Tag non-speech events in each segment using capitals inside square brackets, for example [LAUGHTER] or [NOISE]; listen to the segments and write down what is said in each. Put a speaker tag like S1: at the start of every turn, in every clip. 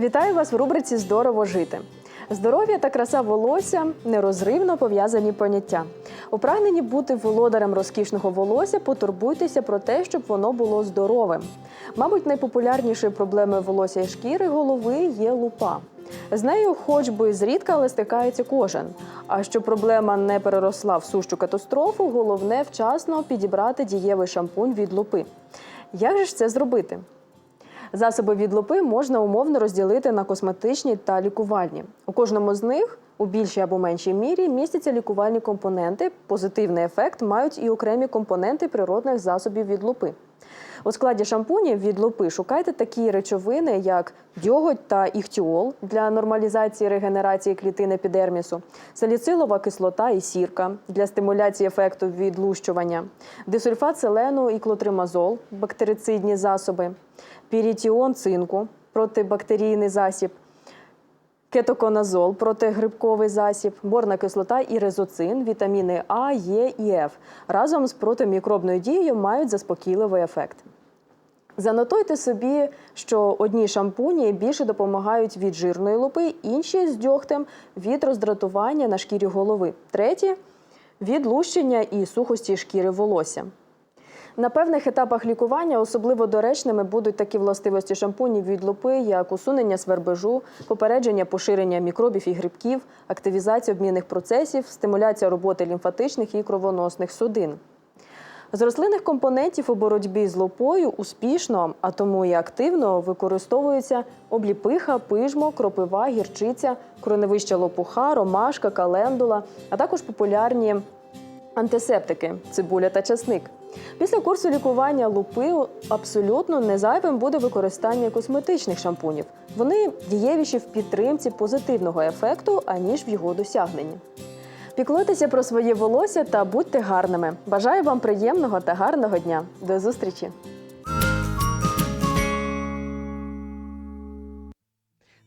S1: Вітаю вас в рубриці Здорово жити. Здоров'я та краса волосся нерозривно пов'язані поняття. У прагненні бути володарем розкішного волосся потурбуйтеся про те, щоб воно було здоровим. Мабуть, найпопулярнішою проблемою волосся і шкіри голови є лупа. З нею, хоч би зрідка, але стикається кожен. А щоб проблема не переросла в сущу катастрофу, головне вчасно підібрати дієвий шампунь від лупи. Як же ж це зробити? Засоби від лупи можна умовно розділити на косметичні та лікувальні. У кожному з них у більшій або меншій мірі містяться лікувальні компоненти. Позитивний ефект мають і окремі компоненти природних засобів від лупи. У складі шампунів від лупи шукайте такі речовини, як дьоготь та іхтіол для нормалізації регенерації клітин епідермісу, саліцилова кислота і сірка для стимуляції ефекту відлущування, дисульфат селену і клотримазол бактерицидні засоби, пірітіон цинку протибактерійний засіб, кетоконазол протигрибковий засіб, борна кислота і резоцин, вітаміни А, Е і Ф разом з протимікробною дією мають заспокійливий ефект. Занотуйте собі, що одні шампуні більше допомагають від жирної лупи, інші з дьогтем від роздратування на шкірі голови, треті від лущення і сухості шкіри волосся. На певних етапах лікування особливо доречними будуть такі властивості шампунів від лупи, як усунення свербежу, попередження поширення мікробів і грибків, активізація обмінних процесів, стимуляція роботи лімфатичних і кровоносних судин. З рослинних компонентів у боротьбі з лупою успішно, а тому і активно використовуються обліпиха, пижмо, кропива, гірчиця, кореневища лопуха, ромашка, календула, а також популярні антисептики цибуля та часник. Після курсу лікування лупи абсолютно не зайвим буде використання косметичних шампунів. Вони дієвіші в підтримці позитивного ефекту, аніж в його досягненні. Піклуйтеся про своє волосся та будьте гарними. Бажаю вам приємного та гарного дня. До зустрічі!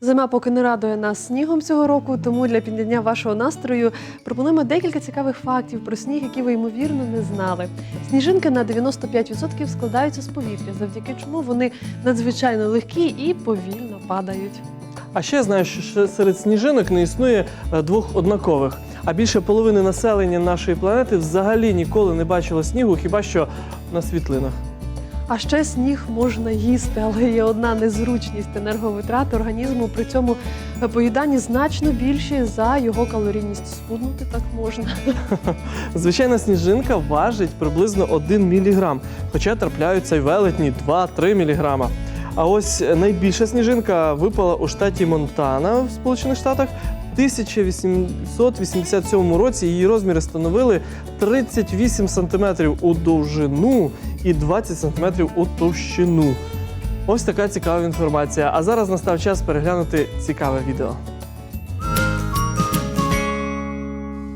S2: Зима поки не радує нас снігом цього року, тому для підняття вашого настрою пропонуємо декілька цікавих фактів про сніг, які ви ймовірно не знали. Сніжинки на 95% складаються з повітря, завдяки чому вони надзвичайно легкі і повільно падають.
S3: А ще я знаю, що серед сніжинок не існує е, двох однакових. А більше половини населення нашої планети взагалі ніколи не бачило снігу, хіба що на світлинах.
S2: А ще сніг можна їсти, але є одна незручність енерговитрати організму. При цьому поїданні значно більші за його калорійність. Схуднути так можна. [LAUGHS]
S3: Звичайна сніжинка важить приблизно 1 мг, хоча трапляються й велетні 2-3 мг. А ось найбільша сніжинка випала у штаті Монтана в Сполучених Штатах. В 1887 році її розміри становили 38 см у довжину і 20 см у товщину. Ось така цікава інформація. А зараз настав час переглянути цікаве відео.